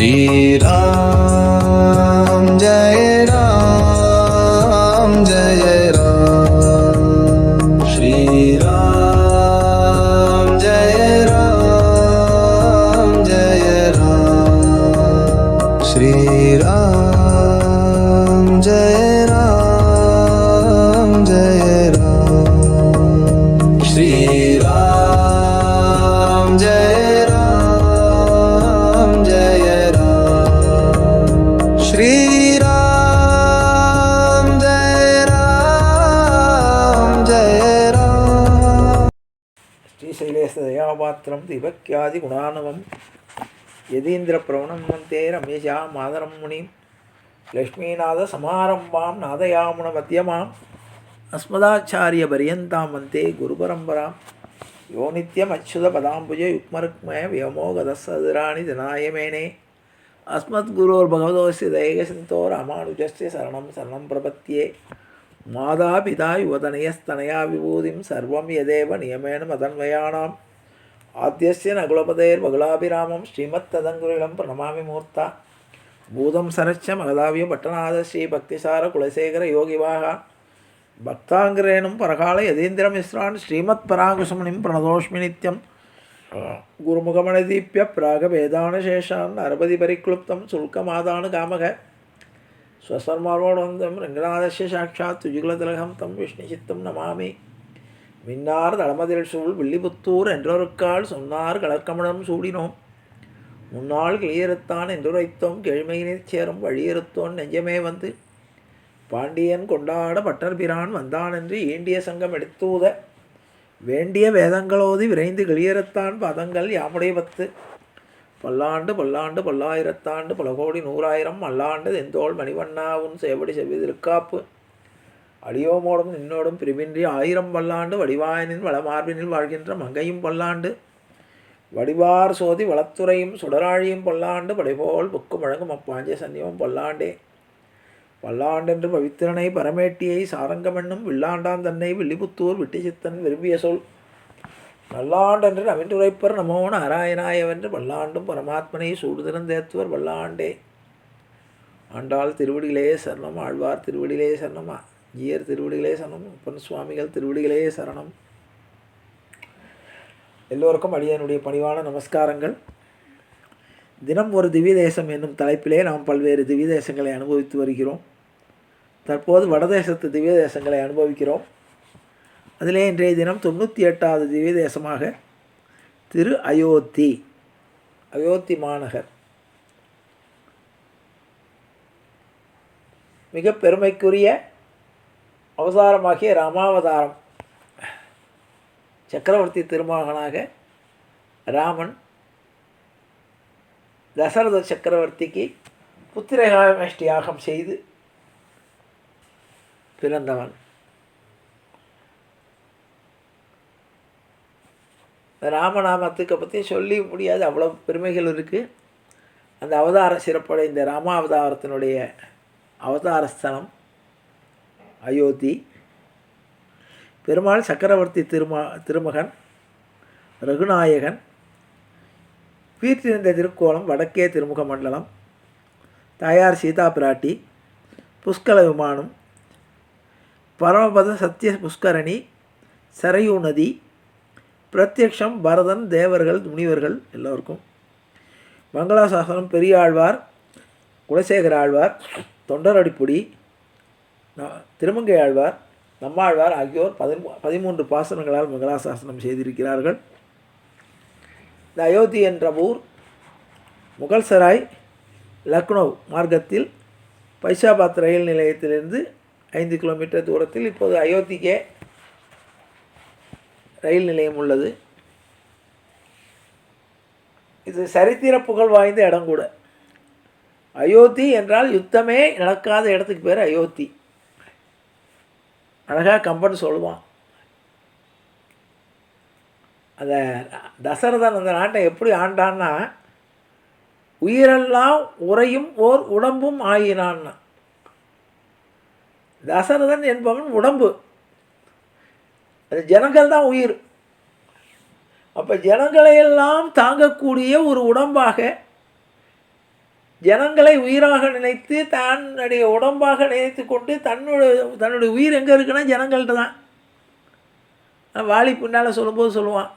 Madrid. தயாபாத்திரம் திபக்யாதி குணானவம் Yathindra பிரவணம் வந்தே ரமேஷா மாதரம் முனிம். லக்ஷ்மீநாத சமாரம்பாம் நாதயாமுன மத்தியமாம் அஸ்மதாச்சாரிய பரியந்தாம் வந்தே குரு பரம்பராம் யோ நித்யம் அச்சுத பதாம்புஜ யுக்மருக்மய வியமோகதசதுராணி தினாயமேனே. அஸ்மத் குரோர் பகவதோஸ்ய தயகசிந்தோர் அமானுஜஸ்ய சரணம் சரணம் பிரபத்தியே மாதா பிதா யுவதனயஸ்தனயா விபூதிம் சர்வம் யதேவ நியமேன மதன்வயானாம் ஆத்தியஸ்ய நகுலபதேர் பகுலாபிராமம் ஸ்ரீமத் ததங்குரிலம் பிரணமாமி மூர்த்தா. பூதம் சரச்ச மகதாவிய பட்டநாத ஸ்ரீ பக்திசார குலசேகர யோகிவாகா. பக்தாங்கிரேணும் பரகால யதீந்திர மிஸ்ரான் ஸ்ரீமத் பராகுசமணிம் பிரணதோஷ்மி நித்யம். குருமுகமணதீப்ய பிராக வேதானசேஷான் அரபதி பரிக்ளுப்தம் சுல்கமாதானு காமக ஸ்வசர்மாரோடந்தம் ரங்கநாதஸ்ய சாட்சாத் துஜுகுலதிலகம் தம் விஷ்ணுசித்தம் நமாமி. மின்னார் தளமதில் சூழ் வில்லிபுத்தூர் என்றொருக்கால் சொன்னார் கலர்க்கமலம் சூடினோம். முன்னாள் கிளியறுத்தான் என்றுரைத்தோம். கேழ்மையினைச் சேரும் வழியறுத்தோன் நெஞ்சமே வந்து. பாண்டியன் கொண்டாட பட்டர் பிரான் வந்தான் என்று ஈண்டிய சங்கம் எடுத்தூத. வேண்டிய வேதங்களோதி விரைந்து கிளியறுத்தான் பதங்கள் யாமுடைய பத்து. பல்லாண்டு பல்லாண்டு பல்லாயிரத்தாண்டு பல கோடி நூறாயிரம் அல்லாண்டு தெந்தோள் மணிவண்ணா உன் சேவடி செவ்வி அடியோமோடும் நின்னோடும் பிரிவின்றி ஆயிரம் பல்லாண்டு வடிவாயனின் வளமார்பினில் வாழ்கின்ற மங்கையும் பல்லாண்டு. வடிவார் சோதி வளத்துறையும் சுடராழியும் பல்லாண்டு படைபோல் புக்கு முழங்கும் அப்பாஞ்சே சன்னியமும் பல்லாண்டே. பல்லாண்டென்று பவித்திரனை பரமேட்டியை சாரங்கமென்னும் வில்லாண்டான் தன்னை வில்லிபுத்தூர் விட்டிச்சித்தன் விரும்பிய சொல். நல்லாண்டென்று உரைப்பர் நமோ நாராயணாயவென்று வல்லாண்டும் பரமாத்மனை சூடுதிறந்தேத்துவர் வல்லாண்டே. ஆண்டாள் திருவடிகளே சரணம் ஆழ்வார் திருவடிகளே சரணம் ஜீயர் திருவடிகளே சரணம் அப்பன் சுவாமிகள் திருவடிகளே சரணம். எல்லோருக்கும் அடியனுடைய பணிவான நமஸ்காரங்கள். தினம் ஒரு திவ்ய தேசம் என்னும் தலைப்பிலே நாம் பல்வேறு திவ்ய தேசங்களை அனுபவித்து வருகிறோம். தற்போது வடதேசத்து திவ்ய தேசங்களை அனுபவிக்கிறோம். அதிலே இன்றைய தினம் தொண்ணூற்றி எட்டாவது திவ்ய தேசமாக திரு அயோத்தி அயோத்தி மாநகர். மிக பெருமைக்குரிய அவதாரமாகிய ராமாவதாரம். சக்கரவர்த்தி திருமகனாக ராமன் தசரத சக்கரவர்த்திக்கு புத்திரகாமேஷ்டி யாகம் செய்து பிறந்தவன். இந்த ராமநாமத்துக்கு பற்றி சொல்லி முடியாது. அவ்வளோ பெருமைகள் இருக்குது அந்த அவதார சிறப்படை இந்த ராமாவதாரத்தினுடைய அவதாரஸ்தலம் அயோத்தி. பெருமாள் சக்கரவர்த்தி திருமா திருமகன் ரகுநாயகன். வீற்றிருந்த திருக்கோலம் வடக்கே திருமுக மண்டலம். தாயார் சீதா பிராட்டி. புஷ்கல விமானம். பரமபத சத்திய புஷ்கரணி சரையூ நதி. பிரத்யக்ஷம் பரதன் தேவர்கள் முனிவர்கள் எல்லோருக்கும். மங்களாசாசனம் பெரியாழ்வார் குலசேகர ஆழ்வார் தொண்டரடிப்புடி ந- திருமங்கை ஆழ்வார் நம்மாழ்வார் ஆகியோர் பதிமூ பதிமூன்று பாசனங்களால் மங்களாசாசனம் செய்திருக்கிறார்கள். இந்த அயோத்தி என்ற ஊர் முகல்சராய் லக்னோ மார்க்கத்தில் பைசாபாத் ரயில் நிலையத்திலிருந்து ஐந்து கிலோமீட்டர் தூரத்தில் இப்போது அயோத்திக்கே ரயில் நிலையம் உள்ளது. இது சரித்திர புகழ் வாய்ந்த இடம் கூட. அயோத்தி என்றால் யுத்தமே நடக்காத இடத்துக்கு பேர் அயோத்தி. அழகாக கம்பன் சொல்லுவான். அந்த தசரதன் அந்த நாட்டை எப்படி ஆண்டான்னா உயிரெல்லாம் உறையும் ஓர் உடம்பும் ஆயினான்னா தசரதன் என்பவன் உடம்பு. அது ஜனங்கள் தான் உயிர். அப்போ ஜனங்களையெல்லாம் தாங்கக்கூடிய ஒரு உடம்பாக ஜனங்களை உயிராக நினைத்து தன்னுடைய உடம்பாக நினைத்து கொண்டு தன்னுடைய தன்னுடைய உயிர் எங்கே இருக்குன்னா ஜனங்கள்கிட்ட தான். வாலி பின்னால் சொல்லும்போது சொல்லுவான்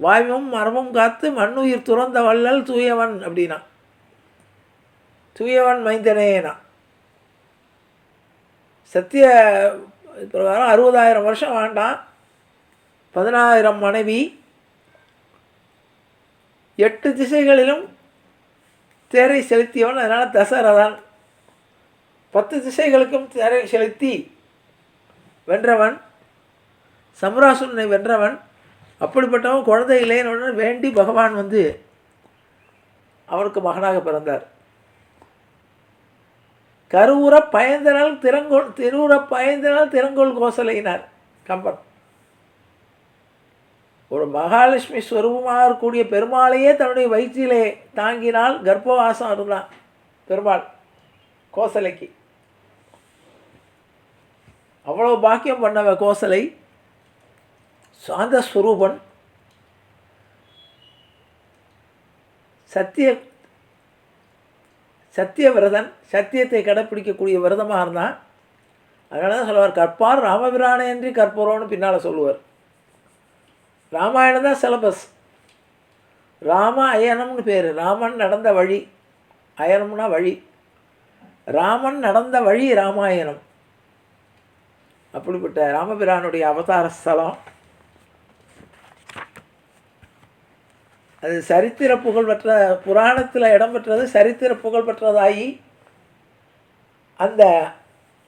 வாய்மும் மரமும் காத்து மண்ணுயிர் துறந்த வள்ளல் தூயவன் அப்படின்னா. தூயவன் மைந்தனேனா. சத்திய பிரகாரம் அறுபதாயிரம் வருஷம் வேண்டாம். பதினாயிரம் மனைவி. எட்டு திசைகளிலும் தேரை செலுத்தியவன் அதனால் தசரதன். பத்து திசைகளுக்கும் தேரை செலுத்தி வென்றவன் சம்ராசுரனை வென்றவன் அப்படிப்பட்டவன் குழந்தை இல்லைன்னு வேண்டி பகவான் வந்து அவனுக்கு மகனாக பிறந்தார். கருவுற பயந்தனால் திறங்கோள் திருவுற பயந்தனால் திறங்கோள் கோசலையினார். கம்பன் ஒரு மகாலட்சுமி ஸ்வரூபமாக இருக்கக்கூடிய பெருமாளையே தன்னுடைய வயிற்றிலே தாங்கினால் கர்ப்பவாசம் இருந்தான் பெருமாள் கோசலைக்கு. அவ்வளோ பாக்கியம் பண்ணவ கோசலை சாந்த ஸ்வரூபன் சத்திய சத்திய விரதன் சத்தியத்தை கடைப்பிடிக்கக்கூடிய விரதமாக இருந்தான் அதனால தான் சொல்லுவார் கற்பார் ராமபிரானேன்றி கற்பரோன்னு பின்னால் சொல்லுவார். ராமாயணம் தான் சிலபஸ். ராம அயனம்னு பேர். ராமன் நடந்த வழி அயனம்னா வழி. ராமன் நடந்த வழி ராமாயணம். அப்படிப்பட்ட ராமபிரானுடைய அவதார ஸ்தலம். அது சரித்திர புகழ்பெற்ற புராணத்தில் இடம்பெற்றது சரித்திர புகழ்பெற்றதாகி அந்த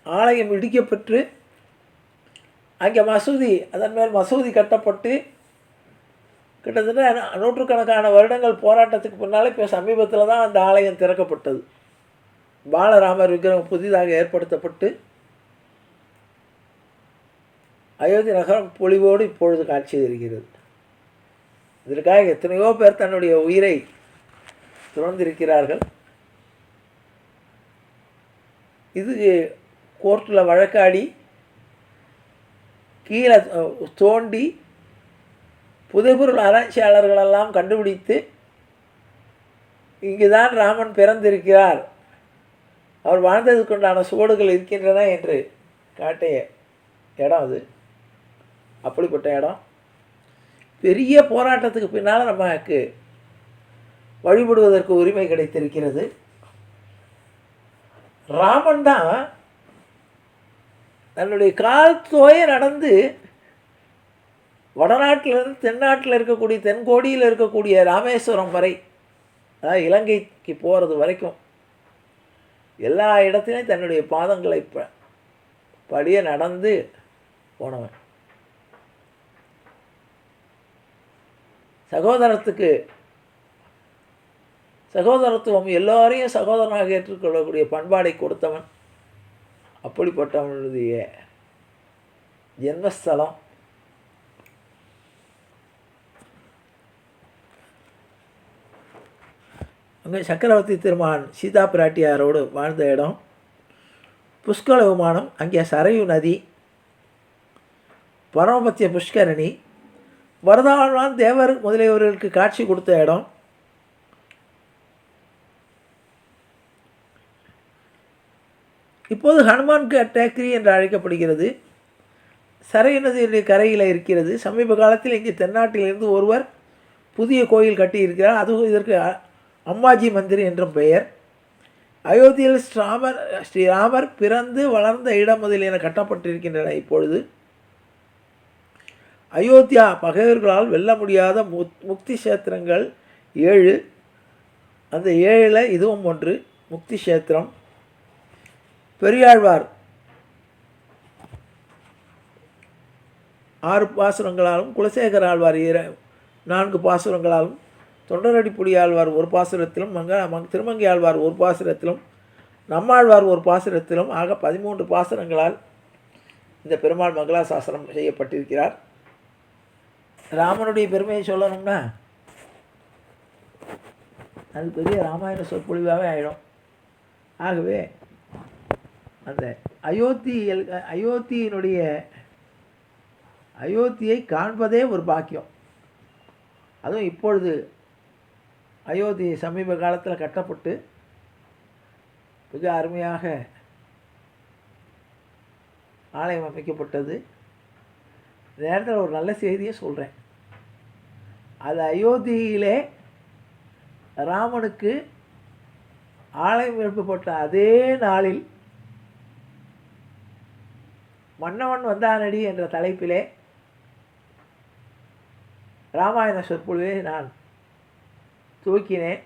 ஆலயம் இடிக்கப்பட்டு அங்கே மசூதி அதன் மேல் மசூதி கட்டப்பட்டு கிட்டத்தட்ட நூற்றுக்கணக்கான வருடங்கள் போராட்டத்துக்கு பின்னாலே இப்போ சமீபத்தில் தான் அந்த ஆலயம் திறக்கப்பட்டது. பாலராமர் விக்கிரகம் புதிதாக ஏற்படுத்தப்பட்டு அயோத்தி நகரம் பொலிவோடு இப்பொழுது காட்சி தருகிறது. இதற்காக எத்தனையோ பேர் தன்னுடைய உயிரை துறந்திருக்கிறார்கள். இது கோர்ட்டில் வழக்காடி கீழே தோண்டி புதைபொருள் ஆராய்ச்சியாளர்களெல்லாம் கண்டுபிடித்து இங்கு தான் ராமன் பிறந்திருக்கிறார். அவர் வாழ்ந்ததுக்குண்டான சுவடுகள் இருக்கின்றன என்று காட்டிய இடம் அது. அப்படிப்பட்ட இடம். பெரிய போராட்டத்துக்கு பின்னால் நமக்கு வழிபடுவதற்கு உரிமை கிடைத்திருக்கிறது. ராமன் தான் தன்னுடைய கால் தோய நடந்து வடநாட்டிலிருந்து தென்னாட்டில் இருக்கக்கூடிய தென்கோடியில் இருக்கக்கூடிய ராமேஸ்வரம் வரை அதாவது இலங்கைக்கு போகிறது வரைக்கும் எல்லா இடத்துலையும் தன்னுடைய பாதங்களை ப படிய நடந்து போனவன். சகோதரத்துக்கு சகோதரத்துவம் எல்லோரையும் சகோதரனாக ஏற்றுக்கொள்ளக்கூடிய பண்பாடை கொடுத்தவன் அப்படிப்பட்டவனுடைய ஜென்மஸ்தலம். அங்கே சக்கரவர்த்தி திருமகன் சீதா பிராட்டியாரோடு வாழ்ந்த இடம். புஷ்கல விமானம் அங்கே சரையு நதி பரமபத்திய புஷ்கரணி வரதாழ்வான் தேவர் முதலியவர்களுக்கு காட்சி கொடுத்த இடம். இப்போது ஹனுமான் டேக்கரி என்று அழைக்கப்படுகிறது. சரையு நதியுடைய கரையில் இருக்கிறது. சமீப காலத்தில் இங்கே தென்னாட்டிலிருந்து ஒருவர் புதிய கோயில் கட்டியிருக்கிறார். அதுவும் இதற்கு அம்மாஜி மந்திர் என்றும் பெயர். அயோத்தியில் ஸ்ரீராமர் ஸ்ரீராமர் பிறந்து வளர்ந்த இடம் முதலியன கட்டப்பட்டிருக்கின்றன இப்பொழுது. அயோத்தியா பகைவர்களால் வெல்ல முடியாத முக் முக்தி கஷேத்திரங்கள் ஏழு. அந்த ஏழில் இதுவும் ஒன்று முக்தி கஷேத்திரம். பெரியாழ்வார் ஆறு பாசுரங்களாலும் குலசேகர ஆழ்வார் இர நான்கு பாசுரங்களாலும் தொண்டரடிப்புடி ஆழ்வார் ஒரு பாசுரத்திலும் மங்க மங் திருமங்கை ஆழ்வார் ஒரு பாசுரத்திலும் நம்மாழ்வார் ஒரு பாசுரத்திலும் ஆக பதிமூன்று பாசுரங்களால் இந்த பெருமாள் மங்களாசாசனம் செய்யப்பட்டிருக்கிறார். ராமனுடைய பெருமையை சொல்லணும்னா அது பெரிய ராமாயண சொற்பொழிவாகவே ஆயிடும். ஆகவே அந்த அயோத்தி அயோத்தியினுடைய அயோத்தியை காண்பதே ஒரு பாக்கியம். அதுவும் இப்பொழுது அயோத்தி சமீப காலத்தில் கட்டப்பட்டு மிக அருமையாக ஆலயம் அமைக்கப்பட்டது. இந்த நேரத்தில் ஒரு நல்ல செய்தியை சொல்கிறேன் அது அயோத்தியிலே ராமனுக்கு ஆலயம் எழுப்பப்பட்ட அதே நாளில் மன்னவன் வந்தானடி என்ற தலைப்பிலே ராமாயண சொற்பொழிவை நான் துவக்கினேன்.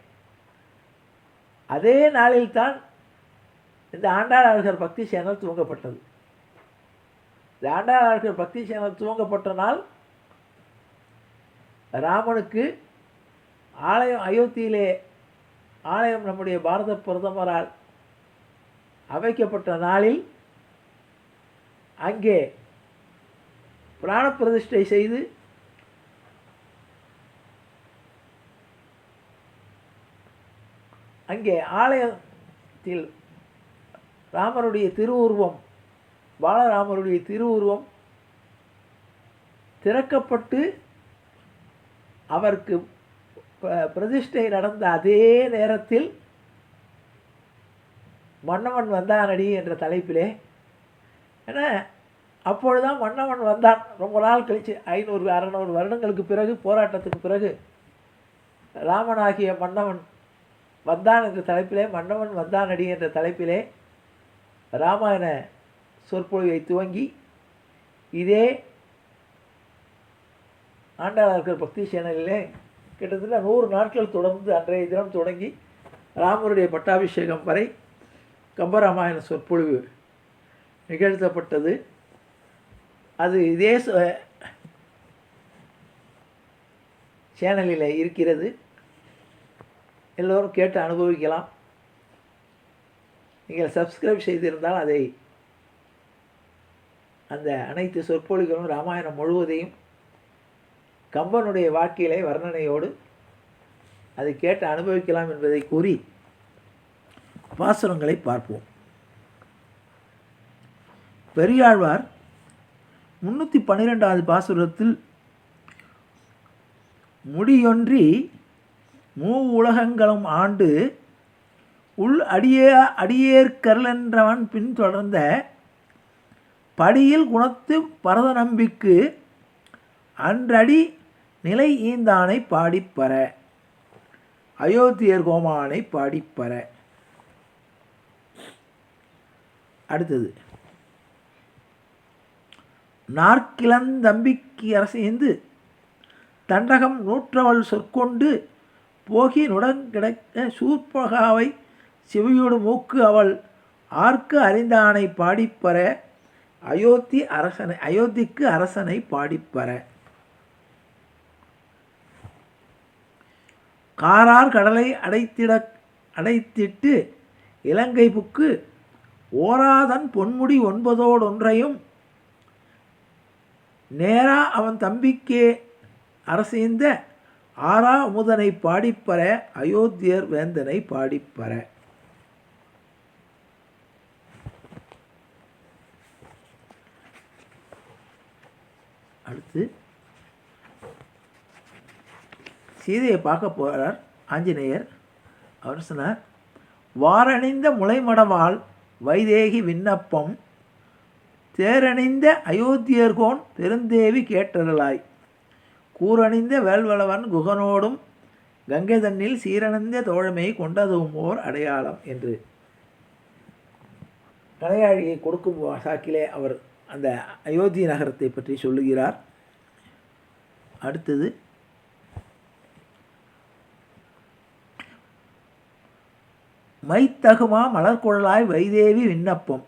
அதே நாளில்தான் இந்த ஆண்டாளர்கள் பக்தி சேனல் துவங்கப்பட்டது. இந்த ஆண்டாளர்கள் பக்தி சேனல் துவங்கப்பட்ட நாள் ராமனுக்கு ஆலயம் அயோத்தியிலே ஆலயம் நம்முடைய பாரத பிரதமரால் அமைக்கப்பட்ட நாளில் அங்கே பிராண பிரதிஷ்டை செய்து அங்கே ஆலயத்தில் ராமருடைய திருவுருவம் பாலராமருடைய திருவுருவம் திறக்கப்பட்டு அவருக்கு ப- பிரதிஷ்டை நடந்த அதே நேரத்தில் மன்னவன் வந்தானடி என்ற தலைப்பிலே. ஏன்னா அப்பொழுதுதான் மன்னவன் வந்தான். ரொம்ப நாள் கழிச்சு ஐநூறு அறநூறு வருடங்களுக்கு பிறகு போராட்டத்துக்கு பிறகு ராமனாகிய மன்னவன் வந்தான் என்ற தலைப்பிலே மன்னவன் வந்தானடி என்ற தலைப்பிலே ராமாயண சொற்பொழிவை துவங்கி இதே ஆண்டாளர்கள் பக்தி சேனலிலே கிட்டத்தட்ட நூறு நாட்கள் தொடர்ந்து அன்றைய தினம் தொடங்கி ராமருடைய பட்டாபிஷேகம் வரை கம்பராமாயண சொற்பொழிவு நிகழ்த்தப்பட்டது. அது இதே ச- சேனலில் இருக்கிறது. எல்லோரும் கேட்டு அனுபவிக்கலாம். நீங்கள் சப்ஸ்கிரைப் செய்திருந்தால் அதை அந்த அனைத்து சொற்பொழிகளும் ராமாயணம் முழுவதையும் கம்பனுடைய வாழ்க்கையிலே வர்ணனையோடு அதை கேட்டு அனுபவிக்கலாம் என்பதை கூறி பாசுரங்களை பார்ப்போம். பெரியாழ்வார் முன்னூற்றி பன்னிரெண்டாவது பாசுரத்தில் முடியொன்றி மூ உலகங்களும் ஆண்டு உள் அடியே அடியேற்கருளென்றவன் பின்தொடர்ந்த படியில் குணத்து பரத நம்பிக்கு அன்றடி நிலை ஈந்தானை பாடிப்பற. அயோத்தியர் கோமானை பாடிப்பற. அடுத்தது. நாற்கிழந்தம்பிக்கு அரசேந்து தண்டகம் நூற்றவள் சொற்கொண்டு போகி நுடங்கிடக்க சூர்பகாவை சிவியோடு மூக்கு அவள். ஆர்க்கு அறிந்தானை பாடிப்பற. அயோத்தி அரசனை அயோத்திக்கு அரசனை பாடிப்பற. காரார் கடலை அடைத்திட அடைத்திட்டு இலங்கை புக்கு ஓராதன் பொன்முடி ஒன்பதோடொன்றையும் நேரா அவன் தம்பிக்கே அரசேந்த ஆறா அமுதனை பாடிப்பற அயோத்தியர் வேந்தனை பாடிப்பற அடுத்து சீதையை பார்க்க போகிறார் ஆஞ்சநேயர். அவர் சொன்னார் வாரணிந்த முளைமடவாள் வைதேகி விண்ணப்பம் தேரணிந்த அயோத்தியர்கோன் பெருந்தேவி கேட்டருளாய். கூரணிந்த வேல்வளவன் குகனோடும் கங்கை தன்னில் சீரணிந்த தோழமையை கொண்டதும் ஓர் அடையாளம் என்று. கலையாழியை கொடுக்கும் சாக்கிலே அவர் அந்த அயோத்தி நகரத்தை பற்றி சொல்லுகிறார். அடுத்தது மைத்தகுமா மலர்குழலாய் வைதேவி விண்ணப்பம்.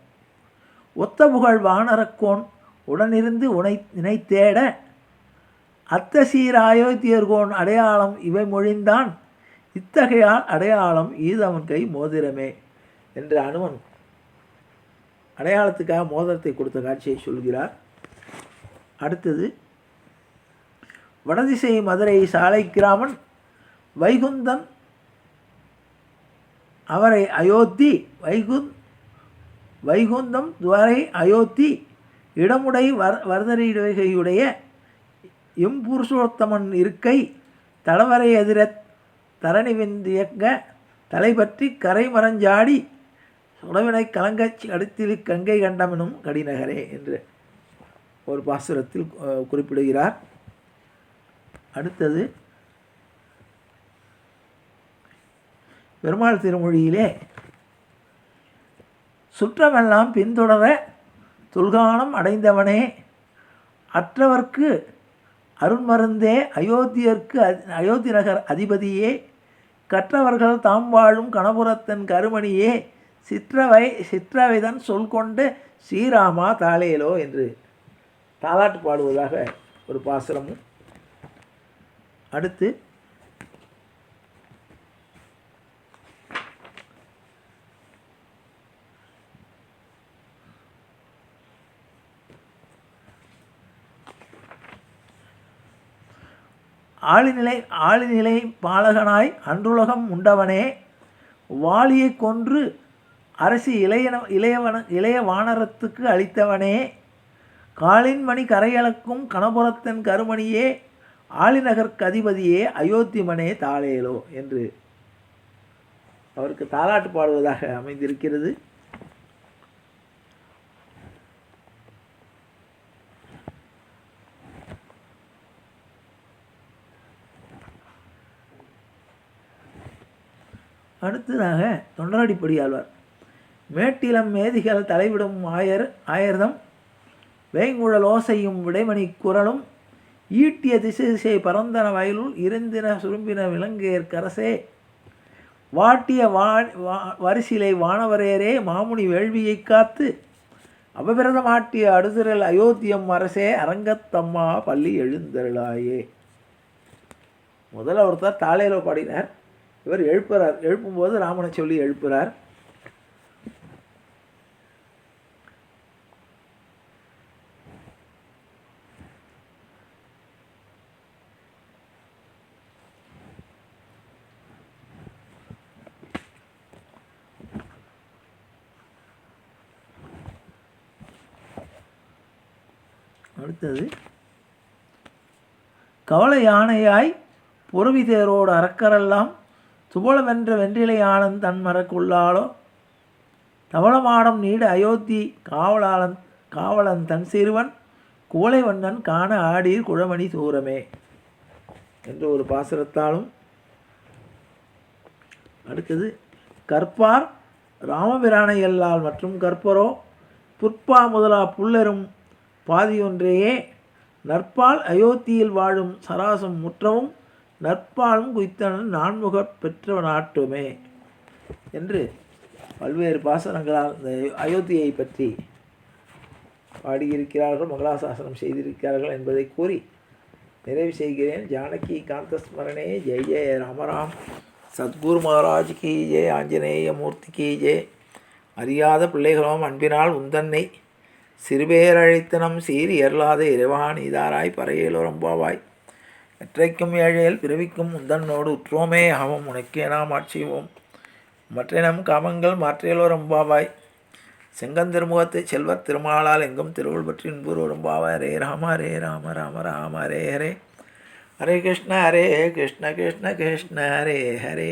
ஒத்த புகழ் வானரக்கோன் உடனிருந்து உனை நினைத்தேட அத்த சீராயோத்தியர்கோன் அடையாளம் இவை மொழிந்தான் இத்தகையால் அடையாளம் ஈதவன் கை மோதிரமே என்று அனுமன் அடையாளத்துக்காக மோதிரத்தை கொடுத்த காட்சியை சொல்கிறார். அடுத்தது வடதிசை மதுரை சாலை கிராமன் வைகுந்தன் அவரை அயோத்தி வைகுந்த் வைகுந்தம் துவரை அயோத்தி இடமுடை வர் வரதறியுடைய எம்புருஷோத்தமன் இருக்கை தளவரை எதிர தரணி விந்தியக்க தலை பற்றி கரை மரஞ்சாடி உணவினை கலங்கச் அடுத்தில் கங்கை கண்டமெனும் கடிநகரே என்று ஒரு பாசுரத்தில் குறிப்பிடுகிறார். அடுத்தது பெருமாள் திருமொழியிலே சுற்றமெல்லாம் பின்தொடர துல்கானம் அடைந்தவனே அற்றவர்க்கு அருண்மருந்தே அயோத்தியர்க்கு அயோத்தி நகர் அதிபதியே கற்றவர்கள் தாம் வாழும் கணபுரத்தன் கருமணியே சிற்றவை சிற்றவைதன் சொல் கொண்டு ஸ்ரீராமா தாளேலோ என்று தாலாட்டு பாடுவதாக ஒரு பாசுரமும். அடுத்து ஆளிநிலை ஆளிநிலை பாலகனாய் அன்றுலகம் உண்டவனே வாலியை கொன்று அரசி இளையன இளையவன இளைய வானரத்துக்கு அளித்தவனே காலின்மணி கரையளக்கும் கணபுரத்தன் கருமணியே ஆளிநகர்க்கு அதிபதியே அயோத்திமனே தாளேலோ என்று அவருக்கு தாலாட்டு பாடுவதாக அமைந்திருக்கிறது. அடுத்ததாக தொண்டராடிப்படி ஆழ்வார். மேட்டிலம் மேதிகள் தலைவிடும் ஆயர் ஆயர்தம் வேங்குழல் ஓசையும் விடைமணி குரலும் ஈட்டிய திசை திசை பரந்தன வயலுள் இருந்தின சுரும்பின விலங்கேர் கரசே. வாட்டிய வா வா- வரிசிலை வானவரேரே மாமுனி வேள்வியைக் காத்து அபபிரதமாட்டிய அடுதிரல் அயோத்தியம் அரசே அரங்கத்தம்மா பள்ளி எழுந்தருளாயே. முதல்ல ஒருத்தர் தாளையில் பாடினார். இவர் எழுப்புறார். எழுப்பும்போது ராமனை சொல்லி எழுப்புறார். அடுத்தது கவலை யானையாய் புறவி தேரோடு அறக்கரெல்லாம் துபளவென்ற வென்றிலை ஆனந்த் தன் மரக்குள்ளாலோ தவளமாடம் நீடு அயோத்தி காவலாளன் காவலன் தன் சிறுவன் குவளைவண்ணன் காண ஆடீர் குழமணி சூரமே என்ற ஒரு பாசுரத்தாலும் அடுத்தது கற்பார் ராமபிரானை எல்லால் மற்றும் கற்பரோ புற்பா முதலா புல்லரும் பாதியொன்றையே நற்பால் அயோத்தியில் வாழும் சராசம் முற்றவும் நற்பாலும் குய்த்தனன் நான்முக பெற்றவன் ஆட்டுமே என்று பல்வேறு பாசனங்களால் இந்த அயோத்தியை பற்றி பாடியிருக்கிறார்கள் மங்களாசாசனம் செய்திருக்கிறார்கள் என்பதை கூறி நிறைவு செய்கிறேன். ஜானகி காந்த ஸ்மரணே ஜெய ஜெய ராமராம். சத்குரு மகாராஜ் கி ஜெய். ஆஞ்சநேய மூர்த்தி கி ஜெய். அறியாத பிள்ளைகளும் அன்பினால் உந்தன்னை சிறுபேரழைத்தனம் சீறி எறலாத இறைவான் இதாராய் பறையிலோரம்பாவாய் எற்றைக்கும் ஏழையில் பிறவிக்கும் உந்தன்னோடு உற்றோமே ஆவம் உனக்கே நாம் ஆட்சிவோம் மற்ற நம் காமங்கள் மாற்றியலோ ரொம்பாவாய் செங்கந்திருமுகத்தை செல்வர் திருமாலால் எங்கும் திருவுள் பற்றி இன்பூர் ரொம்பாவாய் ரே ராம ரே ராம ராம ராம ரே ஹரே ஹரே கிருஷ்ண ஹரே கிருஷ்ண கிருஷ்ண கிருஷ்ண ஹரே ஹரே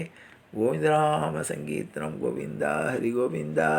கோவிந்த ராம சங்கீர்த்தனம் கோவிந்தா ஹரி கோவிந்தா